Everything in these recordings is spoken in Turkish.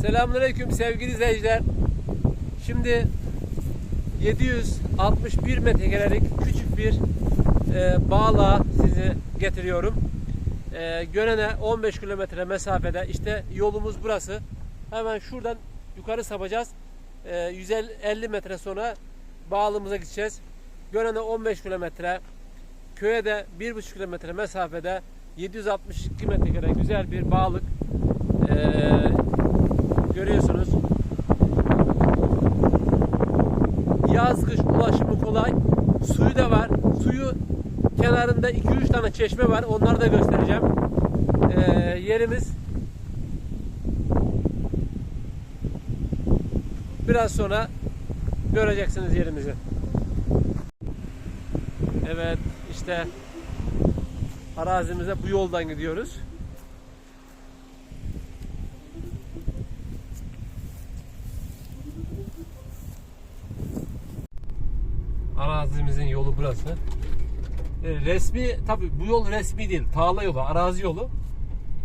Selamünaleyküm sevgili izleyiciler. Şimdi 761 metrekarelik küçük bir e, bağlığa sizi getiriyorum. E, Gönen'e 15 kilometre mesafede işte yolumuz burası. Hemen şuradan yukarı sapacağız. E, 150 metre sonra bağlımıza gideceğiz. Gönen'e 15 kilometre, köye de 1,5 kilometre mesafede 762 metrekare güzel bir bağlık. E, görüyorsunuz. Yaz kış ulaşımı kolay. Suyu da var. Suyu kenarında 2-3 tane çeşme var. Onları da göstereceğim. Ee, yerimiz biraz sonra göreceksiniz yerimizi. Evet işte arazimize bu yoldan gidiyoruz. Arazimizin yolu burası. E, resmi tabi bu yol resmi değil. Tağla yolu, arazi yolu.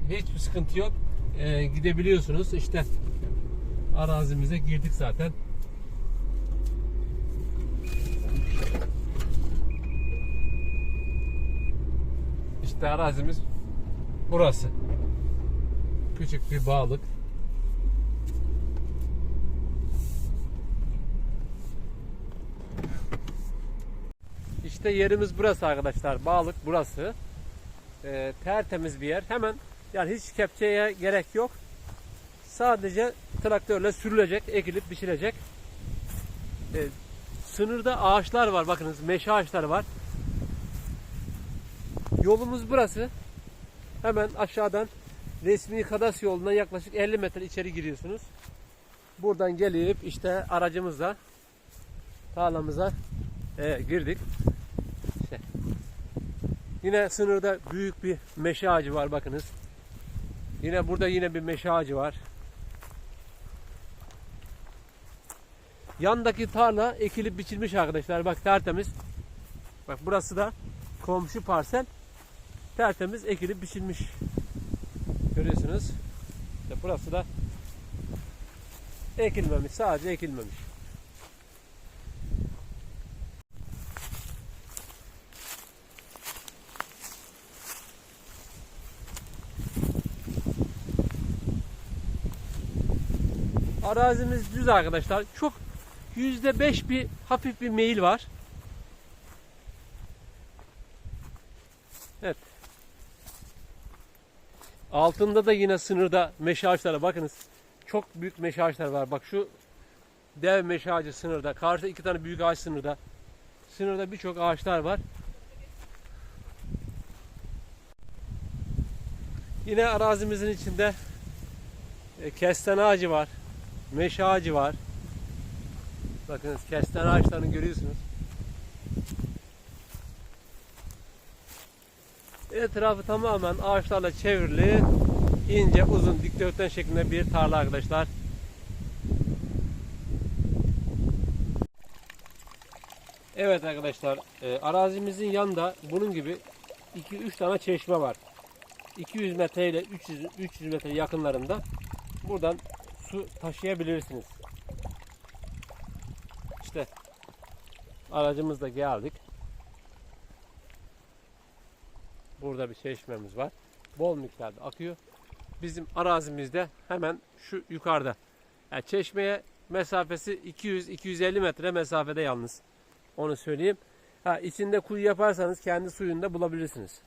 Hiçbir sıkıntı yok. E, gidebiliyorsunuz. İşte arazimize girdik zaten. İşte arazimiz burası. Küçük bir bağlık. İşte yerimiz burası arkadaşlar. Bağlık burası. Ee, tertemiz bir yer. Hemen yani hiç kepçeye gerek yok. Sadece traktörle sürülecek, ekilip biçilecek. Ee, sınırda ağaçlar var. Bakınız meşe ağaçları var. Yolumuz burası. Hemen aşağıdan resmi Kadas yolundan yaklaşık 50 metre içeri giriyorsunuz. Buradan gelip işte aracımızla tarlamıza e, girdik. Yine sınırda büyük bir meşe ağacı var bakınız. Yine burada yine bir meşe ağacı var. Yandaki tarla ekilip biçilmiş arkadaşlar. Bak tertemiz. Bak burası da komşu parsel. Tertemiz ekilip biçilmiş. Görüyorsunuz. İşte burası da ekilmemiş. Sadece ekilmemiş. Arazimiz düz arkadaşlar. Çok yüzde beş bir hafif bir meyil var. Evet. Altında da yine sınırda meşe ağaçları bakınız. Çok büyük meşe ağaçları var. Bak şu dev meşe ağacı sınırda. Karşıda iki tane büyük ağaç sınırda. Sınırda birçok ağaçlar var. Yine arazimizin içinde e, kestane ağacı var. Meşe ağacı var. Bakınız kestane ağaçlarını görüyorsunuz. Etrafı tamamen ağaçlarla çevrili ince uzun dikdörtgen şeklinde bir tarla arkadaşlar. Evet arkadaşlar e, arazimizin yanında bunun gibi 2-3 tane çeşme var. 200 metre ile 300, 300 metre yakınlarında buradan su taşıyabilirsiniz. İşte aracımızla geldik. Burada bir çeşmemiz var. Bol miktarda akıyor. Bizim arazimizde hemen şu yukarıda. Yani çeşmeye mesafesi 200-250 metre mesafede yalnız. Onu söyleyeyim. Ha içinde kuyu yaparsanız kendi suyunu da bulabilirsiniz.